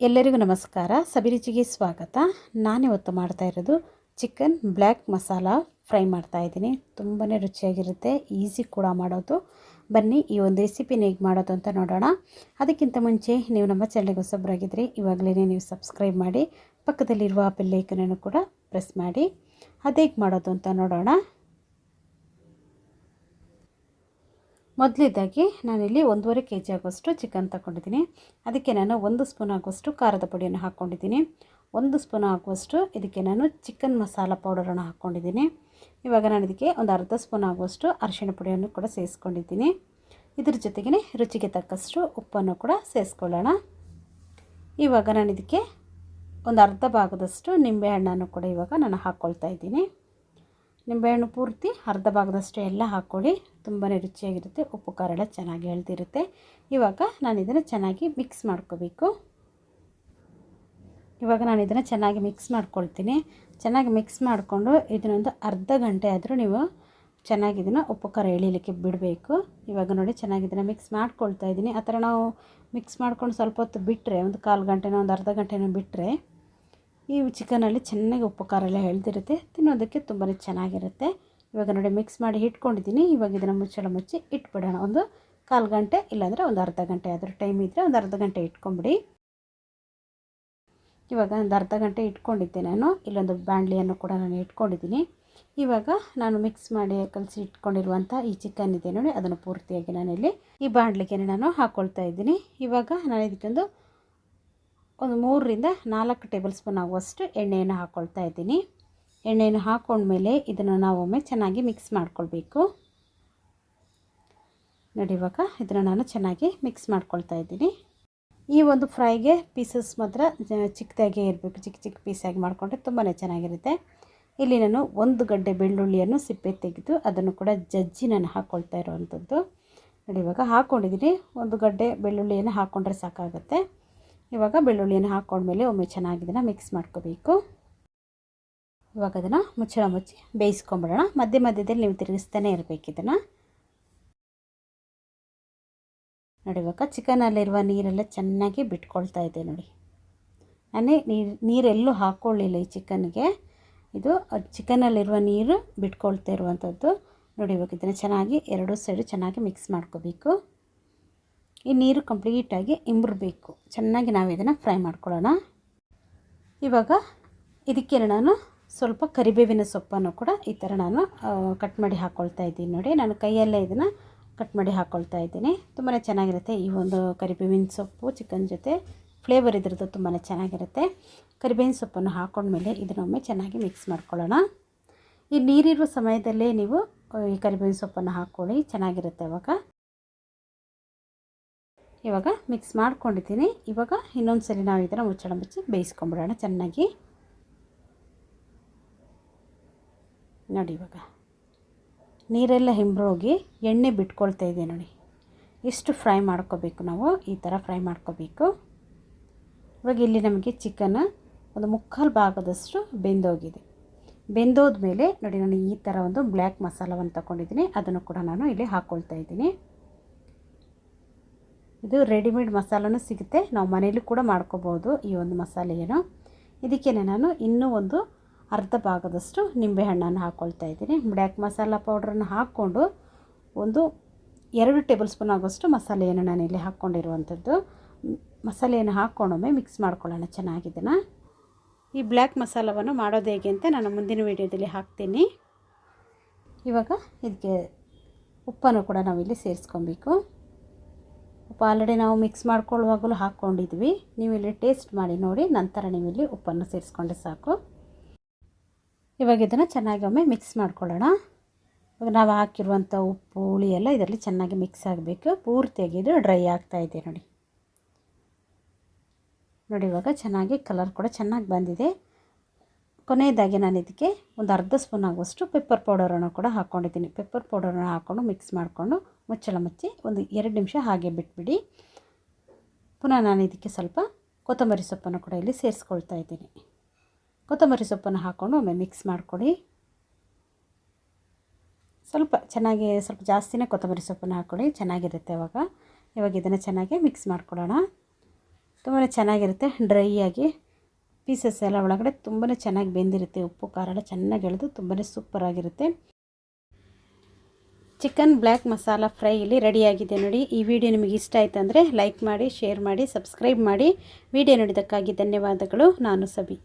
ಎಲ್ಲರಿಗೂ ನಮಸ್ಕಾರ. ಸಬಿರುಚಿಗೆ ಸ್ವಾಗತ. ನಾನಿವತ್ತು ಮಾಡ್ತಾ ಇರೋದು ಚಿಕನ್ ಬ್ಲ್ಯಾಕ್ ಮಸಾಲ ಫ್ರೈ ಮಾಡ್ತಾ ಇದ್ದೀನಿ. ತುಂಬಾ ರುಚಿಯಾಗಿರುತ್ತೆ, ಈಸಿ ಕೂಡ ಮಾಡೋದು. ಬನ್ನಿ, ಈ ಒಂದು ರೆಸಿಪಿನ ಹೇಗೆ ಮಾಡೋದು ಅಂತ ನೋಡೋಣ. ಅದಕ್ಕಿಂತ ಮುಂಚೆ ನೀವು ನಮ್ಮ ಚಾನಲ್ಗೆ ಹೊಸಬ್ರಾಗಿದ್ದರೆ ಇವಾಗಲೇ ನೀವು ಸಬ್ಸ್ಕ್ರೈಬ್ ಮಾಡಿ, ಪಕ್ಕದಲ್ಲಿರುವ ಬೆಲ್ಲೈಕನನ್ನು ಕೂಡ ಪ್ರೆಸ್ ಮಾಡಿ. ಅದು ಮಾಡೋದು ಅಂತ ನೋಡೋಣ. ಮೊದಲಿದ್ದಾಗಿ ನಾನಿಲ್ಲಿ ಒಂದೂವರೆ ಕೆ ಜಿ ಆಗುವಷ್ಟು ಚಿಕನ್ ತಗೊಂಡಿದ್ದೀನಿ. ಅದಕ್ಕೆ ನಾನು ಒಂದು ಸ್ಪೂನ್ ಆಗುವಷ್ಟು ಖಾರದ ಪುಡಿಯನ್ನು ಹಾಕ್ಕೊಂಡಿದ್ದೀನಿ ಒಂದು ಸ್ಪೂನ್ ಆಗುವಷ್ಟು ಇದಕ್ಕೆ ನಾನು ಚಿಕನ್ ಮಸಾಲ ಪೌಡರನ್ನು ಹಾಕ್ಕೊಂಡಿದ್ದೀನಿ ಇವಾಗ ನಾನು ಇದಕ್ಕೆ ಒಂದು ಅರ್ಧ ಸ್ಪೂನ್ ಆಗುವಷ್ಟು ಅರಿಶಿಣ ಪುಡಿಯನ್ನು ಕೂಡ ಸೇರಿಸ್ಕೊಂಡಿದ್ದೀನಿ. ಇದ್ರ ಜೊತೆಗೇ ರುಚಿಗೆ ತಕ್ಕಷ್ಟು ಉಪ್ಪನ್ನು ಕೂಡ ಸೇರಿಸ್ಕೊಳ್ಳೋಣ. ಇವಾಗ ನಾನು ಇದಕ್ಕೆ ಒಂದು ಅರ್ಧ ಭಾಗದಷ್ಟು ನಿಂಬೆಹಣ್ಣನ್ನು ಕೂಡ ಇವಾಗ ನಾನು ಹಾಕ್ಕೊಳ್ತಾ ಇದ್ದೀನಿ. ನಿಂಬೆಹಣ್ಣು ಪೂರ್ತಿ ಅರ್ಧ ಭಾಗದಷ್ಟು ಎಲ್ಲ ಹಾಕ್ಕೊಳ್ಳಿ. ತುಂಬಾ ರುಚಿಯಾಗಿರುತ್ತೆ, ಉಪ್ಪು ಖಾರ ಎಲ್ಲ ಚೆನ್ನಾಗಿ ಎಳ್ದಿರುತ್ತೆ ಇವಾಗ ನಾನು ಇದನ್ನು ಚೆನ್ನಾಗಿ ಮಿಕ್ಸ್ ಮಾಡ್ಕೋಬೇಕು. ಇವಾಗ ನಾನು ಇದನ್ನು ಚೆನ್ನಾಗಿ ಮಿಕ್ಸ್ ಮಾಡ್ಕೊಳ್ತೀನಿ. ಚೆನ್ನಾಗಿ ಮಿಕ್ಸ್ ಮಾಡಿಕೊಂಡು ಇದನ್ನೊಂದು ಅರ್ಧ ಗಂಟೆ ಆದರೂ ನೀವು ಚೆನ್ನಾಗಿ ಇದನ್ನು ಉಪ್ಪು ಖಾರ ಎಳಿಲಿಕ್ಕೆ ಬಿಡಬೇಕು. ಇವಾಗ ನೋಡಿ ಚೆನ್ನಾಗಿ ಇದನ್ನು ಮಿಕ್ಸ್ ಮಾಡ್ಕೊಳ್ತಾ ಇದ್ದೀನಿ. ಆ ಥರ ನಾವು ಮಿಕ್ಸ್ ಮಾಡ್ಕೊಂಡು ಸ್ವಲ್ಪ ಹೊತ್ತು ಬಿಟ್ಟರೆ ಒಂದು ಕಾಲು ಗಂಟೆನೋ ಒಂದು ಅರ್ಧ ಗಂಟೆನೋ ಬಿಟ್ಟರೆ ಈ ಚಿಕನಲ್ಲಿ ಚೆನ್ನಾಗಿ ಉಪ್ಪು ಖಾರ ಎಲ್ಲ ಎಳ್ದಿರುತ್ತೆ, ತಿನ್ನೋದಕ್ಕೆ ತುಂಬಾ ಚೆನ್ನಾಗಿರುತ್ತೆ. ಇವಾಗ ನೋಡಿ ಮಿಕ್ಸ್ ಮಾಡಿ ಇಟ್ಕೊಂಡಿದ್ದೀನಿ. ಇವಾಗ ಇದನ್ನು ಮುಚ್ಚಳ ಮುಚ್ಚಿ ಇಟ್ಬಿಡೋಣ. ಒಂದು ಕಾಲು ಗಂಟೆ ಇಲ್ಲಾಂದರೆ ಒಂದು ಅರ್ಧ ಗಂಟೆ ಆದರೂ ಟೈಮ್ ಇದ್ದರೆ ಒಂದು ಅರ್ಧ ಗಂಟೆ ಇಟ್ಕೊಂಬಿಡಿ. ಇವಾಗ ಒಂದು ಅರ್ಧ ಗಂಟೆ ಇಟ್ಕೊಂಡಿದ್ದೆ ನಾನು. ಇಲ್ಲೊಂದು ಬಾಣಲಿಯನ್ನು ಕೂಡ ನಾನು ಇಟ್ಕೊಂಡಿದ್ದೀನಿ. ಇವಾಗ ನಾನು ಮಿಕ್ಸ್ ಮಾಡಿ ಕಲಸಿ ಇಟ್ಕೊಂಡಿರುವಂಥ ಈ ಚಿಕನ್ ಇದೆ ನೋಡಿ, ಅದನ್ನು ಪೂರ್ತಿಯಾಗಿ ನಾನಿಲ್ಲಿ ಈ ಬಾಣಲಿಗೆ ನಾನು ಹಾಕ್ಕೊಳ್ತಾ ಇದ್ದೀನಿ. ಇವಾಗ ನಾನು ಇದಕ್ಕೊಂದು ಒಂದು ಮೂರರಿಂದ ನಾಲ್ಕು ಟೇಬಲ್ ಸ್ಪೂನ್ ಆಗುವಷ್ಟು ಎಣ್ಣೆಯನ್ನು ಹಾಕ್ಕೊಳ್ತಾ ಇದ್ದೀನಿ. ಎಣ್ಣೆಯನ್ನು ಹಾಕ್ಕೊಂಡ್ಮೇಲೆ ಇದನ್ನು ನಾವು ಒಮ್ಮೆ ಚೆನ್ನಾಗಿ ಮಿಕ್ಸ್ ಮಾಡ್ಕೊಳ್ಬೇಕು. ನೋಡಿ ಇವಾಗ ಇದನ್ನು ನಾನು ಚೆನ್ನಾಗಿ ಮಿಕ್ಸ್ ಮಾಡ್ಕೊಳ್ತಾ ಇದ್ದೀನಿ. ಈ ಒಂದು ಫ್ರೈಗೆ ಪೀಸಸ್ ಮಾತ್ರ ಚಿಕ್ಕದಾಗೇ ಇರಬೇಕು. ಚಿಕ್ಕ ಚಿಕ್ಕ ಪೀಸಾಗಿ ಮಾಡಿಕೊಂಡ್ರೆ ತುಂಬಾ ಚೆನ್ನಾಗಿರುತ್ತೆ. ಇಲ್ಲಿ ನಾನು ಒಂದು ಗಡ್ಡೆ ಬೆಳ್ಳುಳ್ಳಿಯನ್ನು ಸಿಪ್ಪೆ ತೆಗೆದು ಅದನ್ನು ಕೂಡ ಜಜ್ಜಿ ನಾನು ಹಾಕ್ಕೊಳ್ತಾ ಇರೋವಂಥದ್ದು. ನೋಡಿ ಇವಾಗ ಹಾಕ್ಕೊಂಡಿದ್ದೀನಿ ಒಂದು ಗಡ್ಡೆ ಬೆಳ್ಳುಳ್ಳಿಯನ್ನು ಹಾಕ್ಕೊಂಡ್ರೆ ಸಾಕಾಗುತ್ತೆ. ಇವಾಗ ಬೆಳ್ಳುಳ್ಳಿಯನ್ನು ಹಾಕ್ಕೊಂಡ್ಮೇಲೆ ಒಮ್ಮೆ ಚೆನ್ನಾಗಿ ಇದನ್ನು ಮಿಕ್ಸ್ ಮಾಡ್ಕೋಬೇಕು. ಇವಾಗ ಅದನ್ನು ಮುಚ್ಚಳ ಮುಚ್ಚಿ ಬೇಯಿಸ್ಕೊಂಬಿಡೋಣ. ಮಧ್ಯ ಮಧ್ಯದಲ್ಲಿ ನೀವು ತಿರುಗಿಸ್ತಾನೆ ಇರಬೇಕು ಇದನ್ನು. ನೋಡಿ, ಇವಾಗ ಚಿಕನಲ್ಲಿರುವ ನೀರೆಲ್ಲ ಚೆನ್ನಾಗಿ ಬಿಟ್ಕೊಳ್ತಾ ಇದೆ ನೋಡಿ. ನಾನೇ ನೀರು, ನೀರೆಲ್ಲೂ ಹಾಕ್ಕೊಳ್ಳಿಲ್ಲ ಈ ಚಿಕನ್ಗೆ. ಇದು ಚಿಕನಲ್ಲಿರುವ ನೀರು ಬಿಟ್ಕೊಳ್ತಾ ಇರುವಂಥದ್ದು. ನೋಡಿ, ಇವಾಗ ಇದನ್ನು ಚೆನ್ನಾಗಿ ಎರಡು ಸೈಡು ಚೆನ್ನಾಗಿ ಮಿಕ್ಸ್ ಮಾಡ್ಕೋಬೇಕು. ಈ ನೀರು ಕಂಪ್ಲೀಟಾಗಿ ಇಂಬ್ರಬೇಕು. ಚೆನ್ನಾಗಿ ನಾವು ಇದನ್ನು ಫ್ರೈ ಮಾಡ್ಕೊಳ್ಳೋಣ. ಇವಾಗ ಇದಕ್ಕೆ ನಾನು ಸ್ವಲ್ಪ ಕರಿಬೇವಿನ ಸೊಪ್ಪನ್ನು ಕೂಡ ಈ ಥರ ನಾನು ಕಟ್ ಮಾಡಿ ಹಾಕ್ಕೊಳ್ತಾ ಇದ್ದೀನಿ ನೋಡಿ. ನಾನು ಕೈಯಲ್ಲೇ ಇದನ್ನು ಕಟ್ ಮಾಡಿ ಹಾಕ್ಕೊಳ್ತಾ ಇದ್ದೀನಿ. ತುಂಬಾ ಚೆನ್ನಾಗಿರುತ್ತೆ ಈ ಒಂದು ಕರಿಬೇವಿನ ಸೊಪ್ಪು, ಚಿಕನ್ ಜೊತೆ. ಫ್ಲೇವರ್ ಇದ್ರದ್ದು ತುಂಬಾ ಚೆನ್ನಾಗಿರುತ್ತೆ. ಕರಿಬೇವಿನ ಸೊಪ್ಪನ್ನು ಹಾಕ್ಕೊಂಡ್ಮೇಲೆ ಇದನ್ನೊಮ್ಮೆ ಚೆನ್ನಾಗಿ ಮಿಕ್ಸ್ ಮಾಡ್ಕೊಳ್ಳೋಣ. ಈ ನೀರಿರುವ ಸಮಯದಲ್ಲೇ ನೀವು ಈ ಕರಿಬೇವಿನ ಸೊಪ್ಪನ್ನು ಹಾಕ್ಕೊಳ್ಳಿ. ಚೆನ್ನಾಗಿರುತ್ತೆ ಅವಾಗ. ಇವಾಗ ಮಿಕ್ಸ್ ಮಾಡ್ಕೊಂಡಿದ್ದೀನಿ. ಇವಾಗ ಇನ್ನೊಂದು ಸರಿ ನಾವು ಥರ ಮುಚ್ಚಳ ಮುಚ್ಚಿ ಬೇಯಿಸ್ಕೊಂಬಿಡೋಣ ಚೆನ್ನಾಗಿ. ನೋಡಿ ಇವಾಗ. ನೀರೆಲ್ಲ ಹಿಂಬ್ರೋಗಿ ಎಣ್ಣೆ ಬಿಟ್ಕೊಳ್ತಾ ಇದೆ ನೋಡಿ. ಎಷ್ಟು ಫ್ರೈ ಮಾಡ್ಕೋಬೇಕು ನಾವು? ಈ ಥರ ಫ್ರೈ ಮಾಡ್ಕೋಬೇಕು. ಇವಾಗ ಇಲ್ಲಿ ನಮಗೆ ಚಿಕನ್ ಒಂದು ಮುಕ್ಕಾಲು ಭಾಗದಷ್ಟು ಬೆಂದೋಗಿದೆ. ಬೆಂದೋದ ಮೇಲೆ ನೋಡಿ ನಾನು ಈ ಥರ ಒಂದು ಬ್ಲ್ಯಾಕ್ ಮಸಾಲವನ್ನು ತಗೊಂಡಿದ್ದೀನಿ. ಅದನ್ನು ಕೂಡ ನಾನು ಇಲ್ಲಿ ಹಾಕ್ಕೊಳ್ತಾ ಇದ್ದೀನಿ. ಇದು ರೆಡಿಮೇಡ್ ಮಸಾಲನೂ ಸಿಗುತ್ತೆ. ನಾವು ಮನೇಲಿ ಕೂಡ ಮಾಡ್ಕೋಬೋದು ಈ ಒಂದು ಮಸಾಲೆಯನ್ನು. ಇದಕ್ಕೆ ನಾನು ಇನ್ನೂ ಒಂದು ಅರ್ಧ ಭಾಗದಷ್ಟು ನಿಂಬೆಹಣ್ಣನ್ನು ಹಾಕ್ಕೊಳ್ತಾ ಇದ್ದೀನಿ. ಬ್ಲ್ಯಾಕ್ ಮಸಾಲ ಪೌಡ್ರನ್ನು ಹಾಕ್ಕೊಂಡು ಒಂದು ಎರಡು ಟೇಬಲ್ ಸ್ಪೂನ್ ಆಗೋಷ್ಟು ಮಸಾಲೆಯನ್ನು ನಾನು ನಾನಿಲ್ಲಿ ಹಾಕ್ಕೊಂಡಿರುವಂಥದ್ದು. ಮಸಾಲೆಯನ್ನು ಹಾಕ್ಕೊಂಡೊಮ್ಮೆ ಮಿಕ್ಸ್ ಮಾಡ್ಕೊಳ್ಳೋಣ ಚೆನ್ನಾಗಿದ್ದನ್ನು ಈ ಬ್ಲ್ಯಾಕ್ ಮಸಾಲವನ್ನು ಮಾಡೋದು ಹೇಗೆ ಅಂತ ನಾನು ಮುಂದಿನ ವೀಡಿಯೋದಲ್ಲಿ ಹಾಕ್ತೀನಿ. ಇವಾಗ ಇದಕ್ಕೆ ಉಪ್ಪನ್ನು ಕೂಡ ನಾವಿಲ್ಲಿ ಸೇರಿಸ್ಕೊಬೇಕು. ಉಪ್ಪು ಆಲ್ರೆಡಿ ನಾವು ಮಿಕ್ಸ್ ಮಾಡ್ಕೊಳ್ಳುವಾಗಲೂ ಹಾಕ್ಕೊಂಡಿದ್ವಿ. ನೀವು ಇಲ್ಲಿ ಟೇಸ್ಟ್ ಮಾಡಿ ನೋಡಿ, ನಂತರ ನೀವು ಇಲ್ಲಿ ಉಪ್ಪನ್ನು ಸೇರಿಸ್ಕೊಂಡ್ರೆ ಸಾಕು. ಇವಾಗ ಇದನ್ನು ಚೆನ್ನಾಗಿ ಒಮ್ಮೆ ಮಿಕ್ಸ್ ಮಾಡ್ಕೊಳ್ಳೋಣ. ಇವಾಗ ನಾವು ಹಾಕಿರುವಂಥ ಉಪ್ಪು, ಹುಳಿ ಎಲ್ಲ ಇದರಲ್ಲಿ ಚೆನ್ನಾಗಿ ಮಿಕ್ಸ್ ಆಗಬೇಕು. ಪೂರ್ತಿಯಾಗಿ ಇದು ಡ್ರೈ ಆಗ್ತಾ ಇದೆ ನೋಡಿ. ನೋಡಿ ಇವಾಗ ಚೆನ್ನಾಗಿ ಕಲರ್ ಕೂಡ ಚೆನ್ನಾಗಿ ಬಂದಿದೆ. ಕೊನೆಯದಾಗಿ ನಾನು ಇದಕ್ಕೆ ಒಂದು ಅರ್ಧ ಸ್ಪೂನ್ ಆಗುವಷ್ಟು ಪೆಪ್ಪರ್ ಪೌಡರನ್ನು ಕೂಡ ಹಾಕ್ಕೊಂಡಿದ್ದೀನಿ ಪೆಪ್ಪರ್ ಪೌಡರನ್ನು ಹಾಕ್ಕೊಂಡು ಮಿಕ್ಸ್ ಮಾಡಿಕೊಂಡು ಮುಚ್ಚಳ ಮುಚ್ಚಿ ಒಂದು ಎರಡು ನಿಮಿಷ ಹಾಗೆ ಬಿಟ್ಬಿಡಿ. ಪುನಃ ನಾನು ಇದಕ್ಕೆ ಸ್ವಲ್ಪ ಕೊತ್ತಂಬರಿ ಸೊಪ್ಪನ್ನು ಕೂಡ ಇಲ್ಲಿ ಸೇರಿಸ್ಕೊಳ್ತಾ ಇದ್ದೀನಿ. ಕೊತ್ತಂಬರಿ ಸೊಪ್ಪನ್ನು ಹಾಕ್ಕೊಂಡು ಒಮ್ಮೆ ಮಿಕ್ಸ್ ಮಾಡಿಕೊಡಿ ಸ್ವಲ್ಪ ಚೆನ್ನಾಗಿ, ಸ್ವಲ್ಪ ಜಾಸ್ತಿನೇ ಕೊತ್ತಂಬರಿ ಸೊಪ್ಪನ್ನು ಹಾಕ್ಕೊಳ್ಳಿ ಚೆನ್ನಾಗಿರುತ್ತೆ ಇವಾಗ. ಇವಾಗ ಇದನ್ನು ಚೆನ್ನಾಗಿ ಮಿಕ್ಸ್ ಮಾಡ್ಕೊಳ್ಳೋಣ. ತುಂಬಾ ಚೆನ್ನಾಗಿರುತ್ತೆ ಡ್ರೈ ಆಗಿ ಪೀಸಸ್ ಎಲ್ಲ ಒಳಗಡೆ ತುಂಬಾ ಚೆನ್ನಾಗಿ ಬೆಂದಿರುತ್ತೆ. ಉಪ್ಪು ಖಾರ ಎಲ್ಲ ಚೆನ್ನಾಗಿ ಎಳೆದು ತುಂಬಾ ಸೂಪರಾಗಿರುತ್ತೆ ಚಿಕನ್ ಬ್ಲ್ಯಾಕ್ ಮಸಾಲ ಫ್ರೈ ಇಲ್ಲಿ ರೆಡಿಯಾಗಿದೆ ನೋಡಿ. ಈ ವಿಡಿಯೋ ನಿಮಗೆ ಇಷ್ಟ ಆಯಿತು ಅಂದರೆ ಲೈಕ್ ಮಾಡಿ ಶೇರ್ ಮಾಡಿ ಸಬ್ಸ್ಕ್ರೈಬ್ ಮಾಡಿ. ವಿಡಿಯೋ ನೋಡಿದ್ದಕ್ಕಾಗಿ ಧನ್ಯವಾದಗಳು. ನಾನು ಸಬಿ.